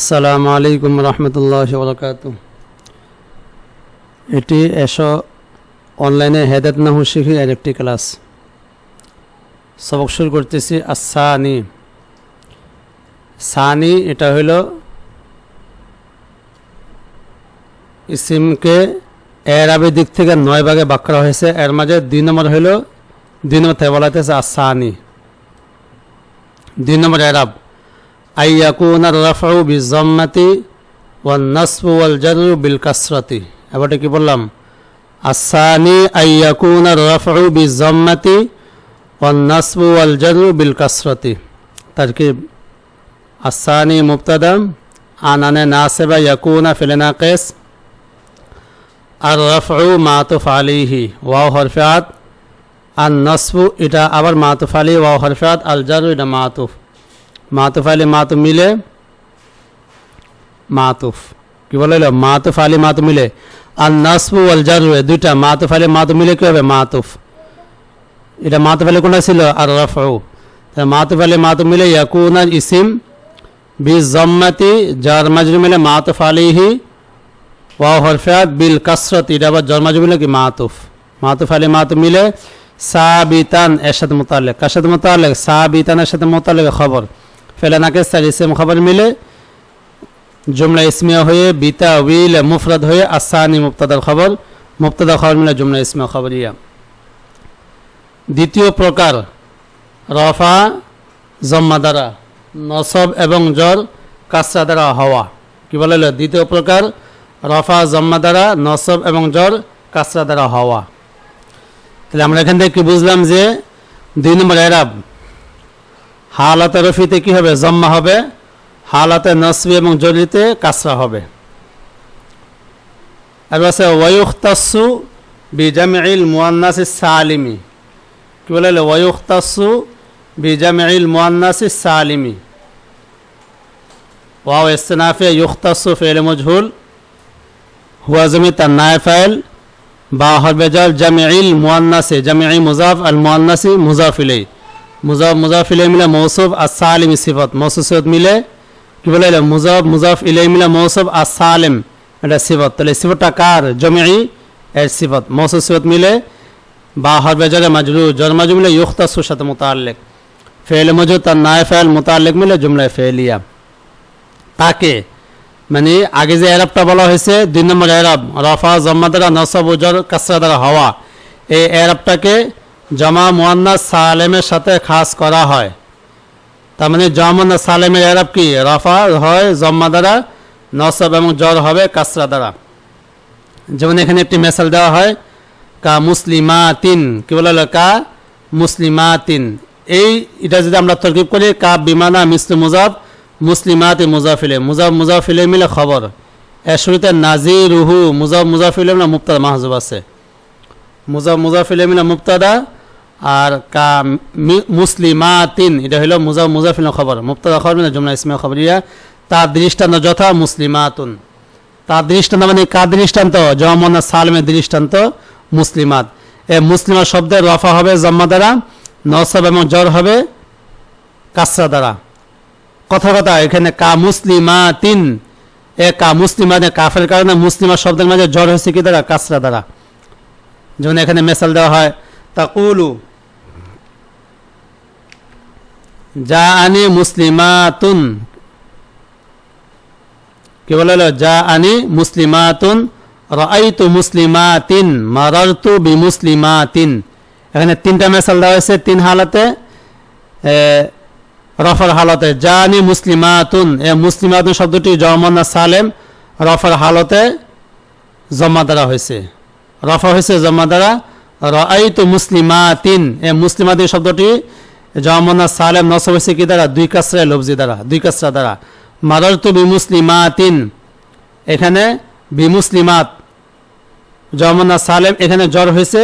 আসসালামু আলাইকুম রহমতুল্লাহ বরকাত এটি এসো অনলাইনে হেদাত নাহু শিখি এর একটি ক্লাস। সবক শুরু করতেছি আসানি সানি এটা হইল ইসিমকে এর আবের দিক থেকে নয় ভাগে বাক করা হয়েছে। এর মাঝে দুই নম্বর হইল দুই নম্বর থেকে বলা হইতেছে আসানি দুই নম্বর এরাব أن يكون الرفع بالضمة والنصب والجر بالكسرة এবারে কি বললাম الثاني أن يكون الرفع بالضمة والنصب والجر بالكسرة تركيب الثاني مبتدا عن أن ناسب يكون في الناقص الرفع معطوف عليه واو حرفات النصب এটা আবার معطوف عليه واو حرفات الجر এটা معطوف মাতুফ আলি মাতু মিলে মাতুফ। কি বলে মাতুফ আলি মাতু মিলে। আর নাসবু আল জারু দুইটা। মাতুফ আলি মাতু মিলে কি হবে? মাতুফ। এটা মাতুফ আলি কোনটা ছিল? আর রফউ। মাতুফ আলি মাতু মিলে ইয়াকুনার ইসিম বি জম্মাতি জার মাজরু মিলে মাতুফ আলিহি ওয়া হরফাত বিল কাসরত। এটা আবার জর মাজরু মিলে কি? মাতুফ। মাতুফ আলি মাতু মিলে সাবিতান এর সাথে মোতালেক কার সাথে মোতালেক সাবিতানের সাথে মোতালেক খবর। ফেলে নাকে স্যার ইসেম খবর মিলে জুমলা ইসমিয়া হয়ে বিতা উইল মুফরদ হয়ে আসানি মুক্তাদার খবর মুক্তাদা খবর মিলে জুমলা ইসমিয়া খবরিয়া দ্বিতীয় প্রকার, রফা জম্মা দ্বারা নসব এবং জর কাসরা দ্বারা হওয়া। কি বলে দ্বিতীয় প্রকার, রফা জম্মা দ্বারা নসব এবং জর কাসরা দ্বারা হওয়া। তাহলে আমরা এখান থেকে বুঝলাম যে দুই নম্বর এরাব হালাতে রফিতে কি হবে? জম্মা হবে। হালাতে নসবি এবং জরিতে কাসরা হবে। আর আছে ওয়ুখতাসু বিজামিল মুয়ান্নাসি সালিমি। কি বলে ওয়ুখতাসু বিজামিল মুয়ান্নাসি সালিমি। Wow, ইস্তেনাফে ইউখতাসু fail মজহুল। হুয়া জমি তার নায় ফাইল বা হরবে জল জামিল মুয়ান্নাসি জামিই মুজাফ, আল মুয়ান্নাসি মুজাফ ইলাই মুজাফ মুজাফ ইলাই মিলে মৌসুফ আর সালিম সিফত। মৌসুফ সিফত মিলে কি বলে মুজাফ মুজাফ ইলাই মিলে মৌসুফ আর সালিম এটা সিফত। তাহলে সিফতটা কার? জমিই এর সিফত। মৌসুফ সিফত মিলে বা হরবে জলে মাজরু জর মাজু মিলে ইউখতাসুর সাথে মোতাল্লেক ফেল মজু তার নায় ফেল মোতাল্লেক মিলে জুমলায় ফেলিয়া তাকে মানে আগে যে এরাবটা বলা হয়েছে, দুই নম্বর এরাব, রফা জম্মা দ্বারা নসব, উজর কাসরা দ্বারা হওয়া। এই এরাবটাকে জমা মোয়ান্নাস সালেমের সাথে খাস করা হয়। তার মানে জমা সালেমের এরাব কি? রফা হয়, জম্মা দ্বারা, নসব এবং জ্বর হবে, কাসরা দ্বারা। যেমন এখানে একটি মেসাল দেওয়া হয়, কা মুসলিমা তিন কি বলা হলো? কা মুসলিমা তিন এই এটা যদি আমরা তরকিব করি, কা বিমানা মিসলু মুজাব মুসলিমাত মুজাফিলে। মুজাব মুজাফিলে মিলে খবর। এর শুরুতে নাজি রুহু মুজাব মুজাফিলে মিলে মুক্তাদা মাহজুব আছে। মুজাব মুজাফিলে মিলে মুক্তাদা আর কা মুসলিমাতিন, এটা হলো মুজা, মুজাফিল খবর। মুক্তাদা খবর মিলে জুমলা ইসমিয়া খবরিয়া তার দৃষ্টান্ত যথা মুসলিমাতুন। তার দৃষ্টান্ত মানে কার দৃষ্টান্ত? জমনা সালমের দৃষ্টান্ত মুসলিমাত। এ মুসলিমা শব্দের রফা হবে, জম্মা দ্বারা নসব এবং জ্বর হবে, কাসরা দ্বারা। কথা কথা, এখানে কা মুসলিমা তিন এ কা মুসলিমা কাফের কারণে মুসলিমা শব্দের মাঝে জ্বর হয়েছে কি দ্বারা? কাসরা দ্বারা। যেমন এখানে মেসাল দেওয়া হয় তা কুলু যা আনি মুসলিমাতুন। কি বলে যা আনি মুসলিমাতুন রাইতু মুসলিমাতিন, মারারতু বি মুসলিমাতিন এখানে তিনটা মেসাল দেওয়া হয়েছে তিন হালাতে। রফার হালতে জানি মুসলিমাতুন। এ, মুসলিমাতুন শব্দটি জমানা সালেম রফার হালতে জমা দ্বারা হয়েছে। রফা হয়েছে জমা দ্বারা রাইতু মুসলিমাতিন। এ, মুসলিমাতিন শব্দটি জমানা সালেম নসব হয়েছে কি দ্বারা, দুই কাসরা লবজি দ্বারা, দুই কাসরা দ্বারা। মারারতু বি মুসলিমাতিন এখানে বি মুসলিমাত জমানা সালেম এখানে জ্বর হয়েছে,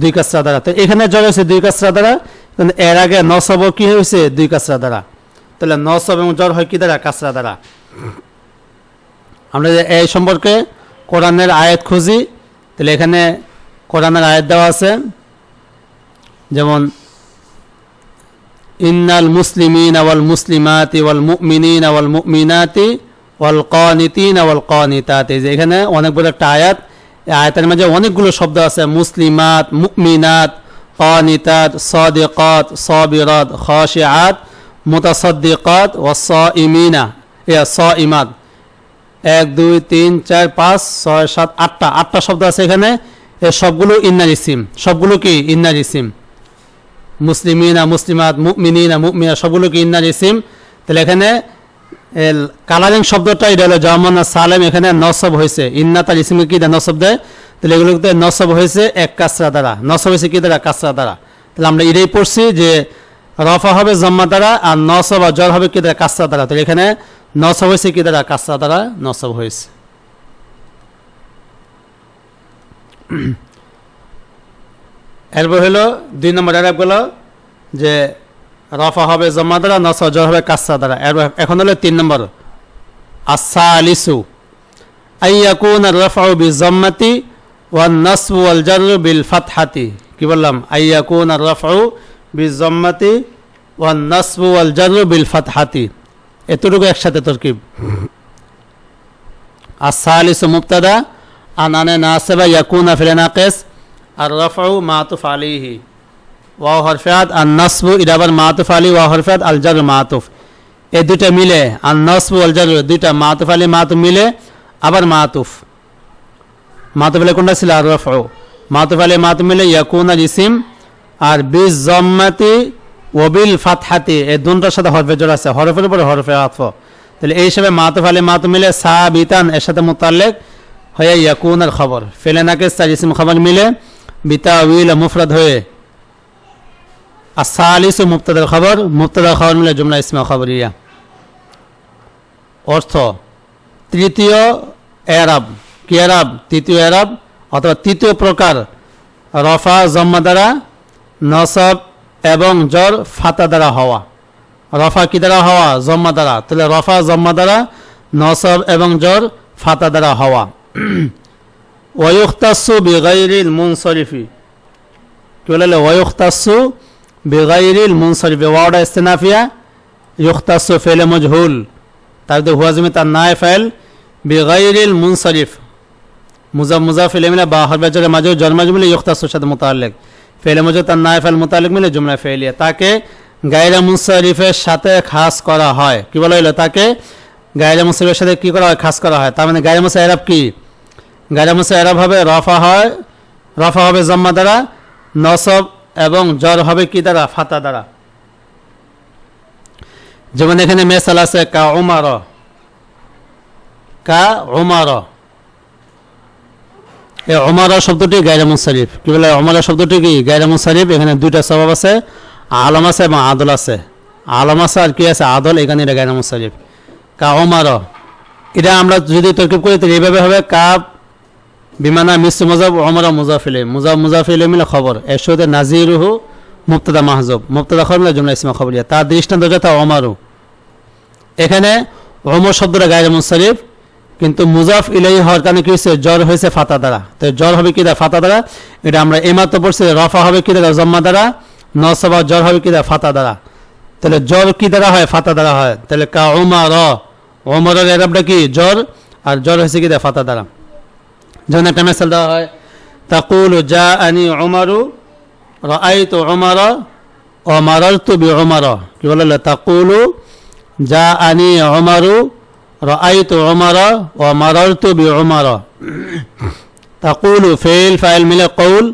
দুই কাসরা দ্বারা। তো এখানে জ্বর হয়েছে, দুই কাসরা দ্বারা এর আগে নসব কি হয়েছে, দুই কাসরা দ্বারা। তাহলে নসব এবং জ্বর হয় কি দ্বারা, কাসরা দ্বারা। আমরা এই সম্পর্কে কোরআনের আয়াত খুঁজি, তাহলে এখানে কোরআনের আয়াত দেওয়া আছে, যেমন ইন্নাল মুসলিমিন আওয়াল মুসলিমাতি ওয়াল মুমিনিন আওয়াল মুমিনাতি ওয়াল কনিতিন ওয়াল কনিতাত। যে এখানে অনেক বড় একটা আয়াত আয়াতের মাঝে অনেকগুলো শব্দ আছে। মুসলিমাত মুকমিনাত কনিতাত, সদিকাত, সবিরাত খাশিআত মুতাসাদ্দিকাত ওয়াস ইমিনা ইয়া ইমাদ এক, দুই, তিন, চার, পাঁচ, ছয়, সাত, আটটা। আটটা শব্দ আছে এখানে। এ সবগুলো ইন্নার ইসিম। সবগুলো কি? Inner eSIM. মুসলিমিনা, মুসলিমাত, মুমিনিনা, মুমিনা সবগুলো কি ইন্নার ইসিম তাহলে এখানে কালারিং শব্দটা এটা হলো জামানা সালেম, এখানে নসব হয়েছে। ইন্না তার ইসিমে কি নসব দেয়। তাহলে এগুলোতে নসব হয়েছে এক কাসরা দ্বারা। নসব হয়েছে কি দ্বারা? কাসরা দ্বারা। তাহলে আমরা এটাই পড়ছি যে, রফা হবে জম্মা দ্বারা আর নসব আর জ্বর হবে কি দ্বারা? কাসরা দ্বারা। তাহলে এখানে নসব হয়েছে কি দ্বারা? কাসরা দ্বারা নসব হয়েছে। এরপর হলো দুই নম্বর আরব গেল যে রফা হবে জমা দ্বারা নসব জ্বর হবে কাসরা দ্বারা এখন হলো তিন নম্বর। আসা আলিসু আইয়াকুন রফাউ বি জম্মাতি ওয়ান নসব ওয়াল জার বিল ফাতহাতি। কি বললাম? আইয়াকুন রফাউ বি জম্মাতি ওয়ান নসব ওয়াল জার বিল ফাতহাতি। এতটুকু একসাথে তরকিব। আসা আলিসু মুবতাদা আনানে নাসেবা ইয়াকুনা ফিল নাকিস আর রফাউ মাতুফ আলিহি ওয়া হরফাত আর নসবু ইরাবার মাতুফ আলী ওয়া হরফাত আল জার মাতুফ এই দুইটা মিলে আর নসবু আল জার দুইটা মাতুফ আলী মাতুফ মিলে, আবার মাতুফ মাতুফ আলী কোনটা ছিল? আর রফাউ মাতুফ আলী মাতুফ মিলে ইয়াকুন আর ইসিম আর বিজ জম্মাতি ওবিল ফাতহাতি এই দুটার সাথে হরফে জোড়া আছে। হরফের উপরে হরফে আতফ। তাহলে এই হিসাবে মাতুফ আলী মাতুফ মিলে সা বিতান এর সাথে মোতাল্লেক হয়ে ইয়াকুনের খবর ফেলে নাকে তার ইসিম খবর মিলে বিতা উইল মুফরদ হয়ে। আসালিস মুক্তাদার খবর মুক্তাদার খবর মিলে জুমলা ইসমা খবরিয়া। অর্থ, তৃতীয় এরাব। কি এরাব? তৃতীয় এরাব অথবা তৃতীয় প্রকার, রফা, জম্মা দ্বারা নসব এবং জ্বর ফাতা দ্বারা হওয়া। রফা কি দ্বারা হওয়া? জম্মা দ্বারা। তাহলে রফা, জম্মা দ্বারা নসব এবং জ্বর ফাতা দ্বারা হওয়া। ওয়ুখতাসু বিগাইরিল মুনসরিফি বলে ওয়ুখতাসু বিগাইরিল মুনসরিফি ওয়াওটা ইস্তেনাফিয়া ইউখতাসু ফেলে মজহুল। তার মধ্যে হুয়াজমি তার নায় ফেল বিগাইরিল মুনসরিফ মুজা মুজা ফেলে মিলে বা হরবে জরে মাঝে জন্মাজ মিলে ইউখতাসুর সাথে মোতালেক ফেলে মজু তার নায় ফেল মোতালেক মিলে জুমলা ফেলিয়া তাকে গাইরা মুনসরিফের সাথে খাস করা হয়। কি বলা হইল? তাকে গায়রা মুসরিফের সাথে কি করা হয়? খাস করা হয়। তার মানে গায়রা মুসা এরাব কি? গায়রা মুসা এরাব হবে রফা হয়, রফা হবে জম্মা দ্বারা, নসব এবং জ্বর হবে কি দ্বারা? ফাতা দ্বারা। যেমন এখানে মেসাল আছে, কা ওমার কা ওমার এই অমার শব্দটি গায়রা মুসারিফ কি বলে? অমার শব্দটি কি? গায়রা মুসারিফ এখানে দুইটা স্বভাব আছে, আলম আছে এবং আদল আছে। আলম আছে আর কি আছে? আদল, এখানে এটা গায়রা মুসারিফ কা অমার এটা আমরা যদি তরকিব করি, তাহলে এইভাবে হবে কাপ বিমানা মিশ্র মুজাব অমরা মুজাফিলে। মুজাব মুজাফিলে মিলে খবর। এর সাথে নাজিরুহু মুক্তদা মাহজব। মুক্তদা খবর মিলে জুমলা ইসমা খবরিয়া। তার দৃষ্টান্ত যথা অমারু এখানে অমর শব্দটা গায়ের মুসারিফ কিন্তু মুজাফ ইলাই হওয়ার কারণে কি হয়েছে? জ্বর হয়েছে ফাতা দ্বারা। তো জ্বর হবে কি দ্বারা? ফাতা দ্বারা। এটা আমরা এমাত্র পড়ছি রফা হবে কি দ্বারা? জম্মা দ্বারা। নসবা জ্বর হবে কি দ্বারা? ফাতা দ্বারা। তাহলে জ্বর কি দ্বারা হয়? ফাতা দ্বারা হয়। তাহলে কা ওমার ওমরের এরাবটা কি? জ্বর। আর জ্বর হয়েছে কি দ্বারা? ফাতা দ্বারা। যেমন একটা মেসাল দেওয়া হয় তাকুল জা আনি ওমারু রাই তো ওমার ও মারার তু বি ওমার কি বলে তাকুলু যা আনি ওমারু রাই তো ওমার ও মারার তু বি ওমার তাকুলু ফেল ফাইল মিলে কৌল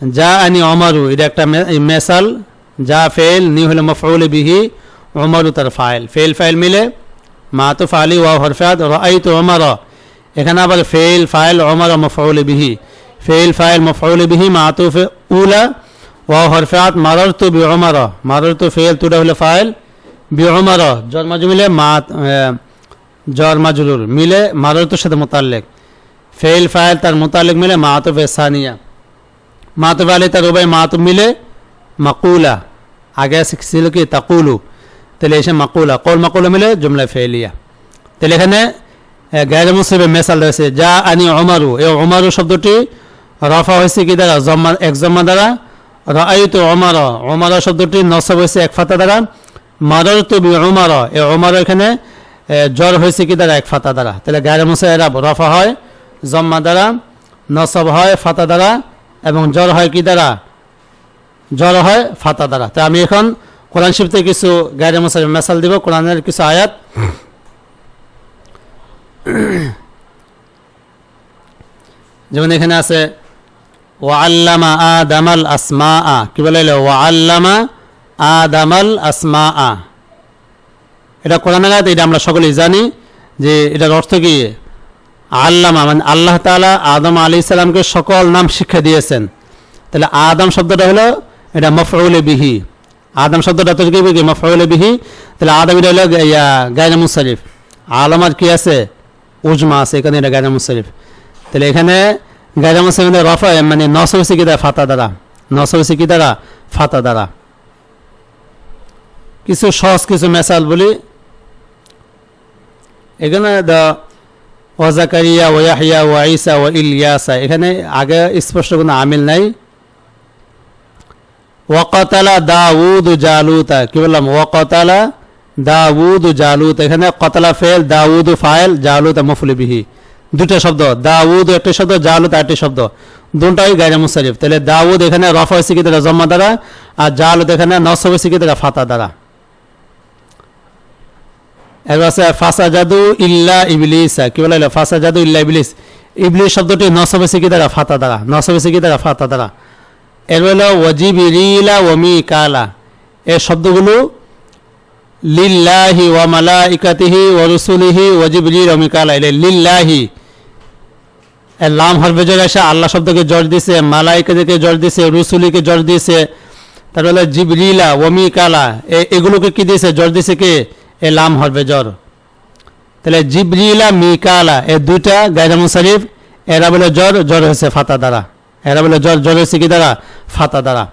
যা আনি ওমারু এটা একটা মেসাল যা ফেল নি হলে মফউল বিহি ওমারু তার ফাইল ফেল ফাইল মিলে মাতুফ আলী ওয়া হরফাত রাই তো ওমার এখানে আবার ফেল ফাইল, ওমর মফউল বিহি। ফেল ফাইল, মফউল বিহি, মাতুফ, উলা, ওয়া হরফাত মারর তু বি ওমর। মারর তু ফেল তুটা হলে ফাইল, বি ওমর। জর মাজু মিলে মাত জর মাজুলুর মিলে মারর তুর সাথে মোতাল্লেক। ফেল ফাইল তার মোতাল্লেক মিলে মাতুফ সানিয়া। মাতুফ আলী তার উভয় মাতুফ মিলে মাকুলা। আগে ছিল কি? তাকুলু। তাহলে এসে মাকুলা। কল মাকুলা মিলে জুমলা ফেলিয়া তাহলে এখানে গায়ের মুসলিমের মেসাল রয়েছে। যা আনি অমারু এই অমারু শব্দটি রফা হয়েছে কি দ্বারা? জম্মা এক জম্মা দ্বারা। রায়তু অমার অমার শব্দটি নসব হয়েছে এক ফাতা দ্বারা। মারর তু বি অমার এই অমার এখানে এ, জ্বর হয়েছে কি দ্বারা? এক ফাতা দ্বারা। তাহলে গায়ের মুসা এরাব রফা হয় জম্মা দ্বারা নসব হয় ফাতা দ্বারা এবং জ্বর হয় কি দ্বারা? জ্বর হয় ফাতা দ্বারা। তো আমি এখন কোরআন শিফতে কিছু গায়ের মুসাফির মেসাল দিব। কোরআনের কিছু আয়াত। যেমন এখানে আছে ওয়াল্লামা আদামাল আসমা আ কি বলে? ওয়াল্লামা আদামাল আসমা আ এটা কোরআন এটা আমরা সকলেই জানি যে এটার অর্থ কি? আল্লামা মানে আল্লাহ তাআলা আদম আলী ইসলামকে সকল নাম শিক্ষা দিয়েছেন। তাহলে আদম শব্দটা হলো এটা মফউলে বিহি আদম শব্দটা তো কি মফউলে বিহি তাহলে আদম এটা হলো গায়না মুসারিফ আলমার কি আছে? উজমা আছে, এখানে এটা গায়না মুসারিফ তাহলে এখানে গায়না মুসারিফের রফা মানে কি দ্বারা ফাতা দ্বারা কি দ্বারা ফাতা দ্বারা। কিছু সহজ, কিছু মেসাল বলি। এখানে দ্য ওয়াজাকারিয়া ওয়াহিয়া ওয়াইসা ও ইলিয়াসা, এখানে আগে স্পষ্ট কোনো আমিল নাই। ওয়াকতালা দাউদ জালুতা, কি বললাম? ওয়াকতালা দাউদ জালুত এখানে কতলা ফেল, দাউদ ফাইল জালুত মফুলি বিহি। দুটো শব্দ, দাউদ একটি শব্দ জালুত একটি শব্দ। দুটাই গাইরা মুসারিফ তাহলে দাউদ এখানে রফা হয়েছে কি দ্বারা জম্মা দ্বারা আর জালুত এখানে নসব হয়েছে কি দ্বারা ফাতা দ্বারা। এবার আছে ফাসা জাদু ইল্লা ইবলিসা। কি বলে ফাসা জাদু ইল্লা ইবলিস। ইবলিস শব্দটি নসব হয়েছে কি দ্বারা ফাতা দ্বারা, নসব হয়েছে দ্বারা ফাতা দ্বারা। এর হলো ওয়াজিব রিলা ওমি কালা এই শব্দগুলো লিল্লাহি ওয়া মালাইকাতিহি ওয়া রুসুলিহি ওয়াজিব রিল ওমি কালা এটা লিল্লাহি। লাম হরফে জোর এসে আল্লাহ শব্দকে জোর দিছে মালাইকাতিকে জোর দিছে, রুসুলিকে জোর দিছে। তারপরে হলো জিবরিলা ওমি কালা এগুলোকে কি দিয়েছে জোর দিছে কে? এ লাম হরফে জর তাহলে জিবরিলা মিকালা এ দুইটা গায়রা মুসারিফ এরা বলে জ্বর জ্বর হয়েছে ফাতা দ্বারা। এরা বলে জ্বর জ্বর হয়েছে কি দ্বারা? ফাতা দ্বারা।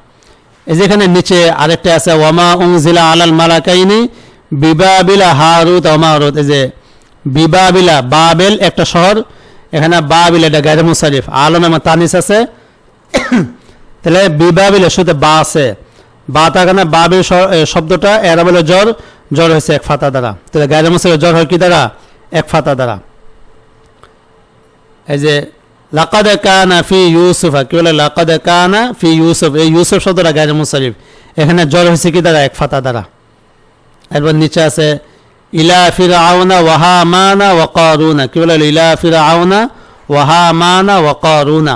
এই যেখানে নিচে আরেকটা আছে, ওয়ামা উংজিলা আলাল মালাকাইনি বিবাবিলা হারুত অমারুত এই যে বিবাবিলা, বাবেল একটা শহর, এখানে বাবিল এটা গায়রা মুসারিফ। আলম এবং তানিস আছে। তাহলে বিবাবিল শুধু বা আছে। বা থাকানে বাবিল শব্দটা এরা বলে জ্বর। জ্বর হয়েছে এক ফাতা দ্বারা। তাহলে গায়ের মুসাফির জ্বর হয় কি দ্বারা? এক ফাতা দ্বারা। এই যে লাকাদ কানা ফি ইউসুফ, কি বলে? লাকাদ কানা ফি ইউসুফ। এই ইউসুফ শব্দটা গায়ের মুসারিফ এখানে জ্বর হয়েছে কি দ্বারা? এক ফাতা দ্বারা। এরপর নিচে আছে, ইলা ফির আওনা ওয়াহা মানা ওয়াকারুনা কি বলে? ইলা ফির আওনা ওয়াহা মানা ওয়াকারুনা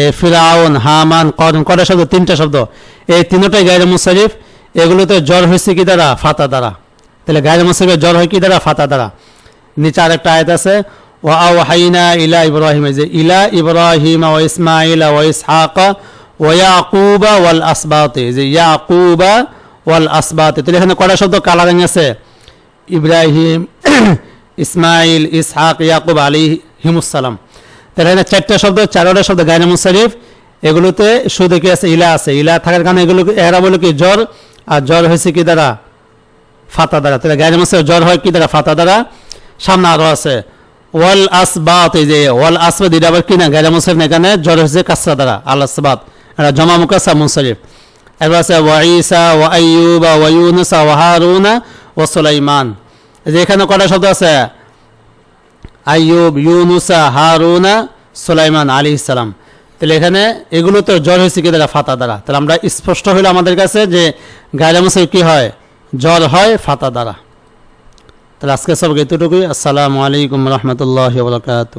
এ ফিরাউন হামান করুন কটা শব্দ, তিনটা শব্দ। এই তিনটাই গায়ের মুসারিফ এগুলোতে জ্বর হয়েছে কি দ্বারা? ফাতা দ্বারা। তাহলে গায়ের মুসারিফের জ্বর হয় কি দ্বারা? ফাতা দ্বারা। নিচে আরেকটা আয়াত আছে ইলা ইব্রাহিম ও ইসমাইল ও ইসহাক ও ইয়াকুবা ওয়াল আসবাতে যে ইয়াকুবা ওয়াল আসবাতে তাহলে এখানে কটা শব্দ কালারিং আছে ইব্রাহিম ইসমাইল ইসহাক ইয়াকুব আলী হিমুসালাম তাহলে এখানে চারটা শব্দ চারটা শব্দ গায়না মুসারিফ এগুলোতে শুধু কি আছে? ইলা আছে। ইলা থাকার কারণে এগুলো এরা বলে কি জ্বর? আর জ্বর হয়েছে কি দ্বারা? ফাতা দ্বারা। তাহলে গায়না মুসারিফ জ্বর হয় কি দ্বারা? ফাতা দ্বারা। সামনে আরও আছে। ওয়াল আসবাত, এই যে ওয়াল আসবাদ এটা আবার কি না মুসারিফ না, এখানে জ্বর হয়েছে কাসরা দ্বারা, আল আসবাত, এটা জমা মুকাসা মুসারিফ এরপর আছে ওয়াইসা ওয়া আইয়ুবা, ওয়া ইউনুসা, ওয়া হারুনা, ওয়া সুলাইমান। যে এখানে কটা শব্দ আছে? আইয়ুব, ইউনুসা, হারুনা, সুলাইমান আলী ইসলাম তাহলে এখানে এগুলো তো জ্বর হয়েছে কি দ্বারা? ফাতা দ্বারা। তাহলে আমরা স্পষ্ট হইল আমাদের কাছে যে গায়রা মুসাইব কি হয়? জ্বর হয় ফাতা দ্বারা। তাহলে আজকে সবকে এতটুকুই। আসসালামু আলাইকুম রহমতুল্লাহ বরকাত